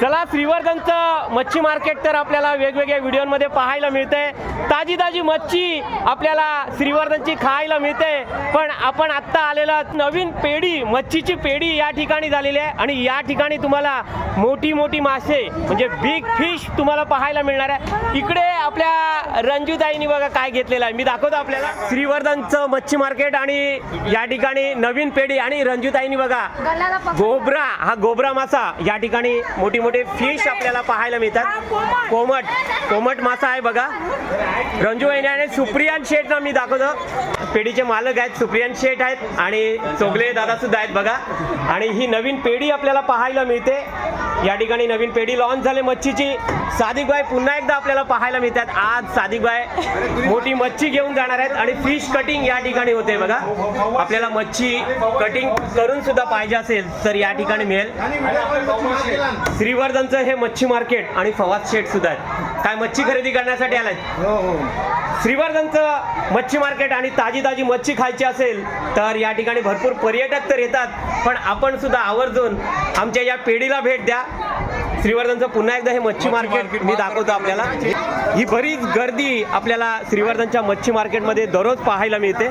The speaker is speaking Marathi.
चला श्रीवर्धनचं मच्छी मार्केट तर आपल्याला वेगवेगळ्या व्हिडिओमध्ये पाहायला मिळतंय. ताजी ताजी मच्छी आपल्याला श्रीवर्धनची खायला मिळते. पण आपण आत्ता आलेला नवीन पेढी मच्छीची पेढी या ठिकाणी झालेली आहे. आणि या ठिकाणी तुम्हाला मोठी मोठी मासे म्हणजे बिग फिश तुम्हाला पाहायला मिळणार आहे. इकडे आपल्या रंजूताईंनी बघा काय घेतलेलं आहे. मी दाखवतो आपल्याला. श्रीवर्धनचं मच्छी मार्केट आणि या ठिकाणी नवीन पेढी आणि रंजूताईंनी बघा. गोबरा हा गोबरा मासा या ठिकाणी मोठी मोठे फिश आपल्याला पाहायला मिळतात. कोमट कोमट मासा आहे बघा. रंजू वहिनी आणि सुप्रियान शेठ ना मी दाखवतो. पेढीचे मालक आहेत सुप्रियान शेठ आहेत आणि चोगले दादा सुद्धा आहेत बघा. आणि ही नवीन पेढी आपल्याला पाहायला मिळते. या ठिकाणी नवीन पेढी लॉन्च झाले. मच्छीची साधिक बाय पुन्हा एकदा आपल्याला पाहायला मिळतात. आज साधिक बाय मोठी मच्छी घेऊन जाणार आहेत आणि फिश कटिंग या ठिकाणी होते बघा. आपल्याला मच्छी कटिंग करून सुद्धा पाहिजे असेल तर या ठिकाणी मिळेल. श्रीवर्धनचं हे मच्छी मार्केट आणि फवाद शेठ सुद्धा आहेत. काय मच्छी खरेदी करण्यासाठी आलाय? श्रीवर्धनचं मच्छी मार्केट आणि ताजी ताजी मच्छी खायची असेल तर या ठिकाणी भरपूर पर्यटक तर येतात पण आपण सुद्धा आवर्जून आमच्या या पेढीला भेट द्या. श्रीवर्धनचं पुन्हा एकदा हे मच्छी मार्केट मी दाखवतो आपल्याला. ही बरीच गर्दी आपल्याला श्रीवर्धनच्या मच्छी मार्केटमध्ये दररोज पाहायला मिळते.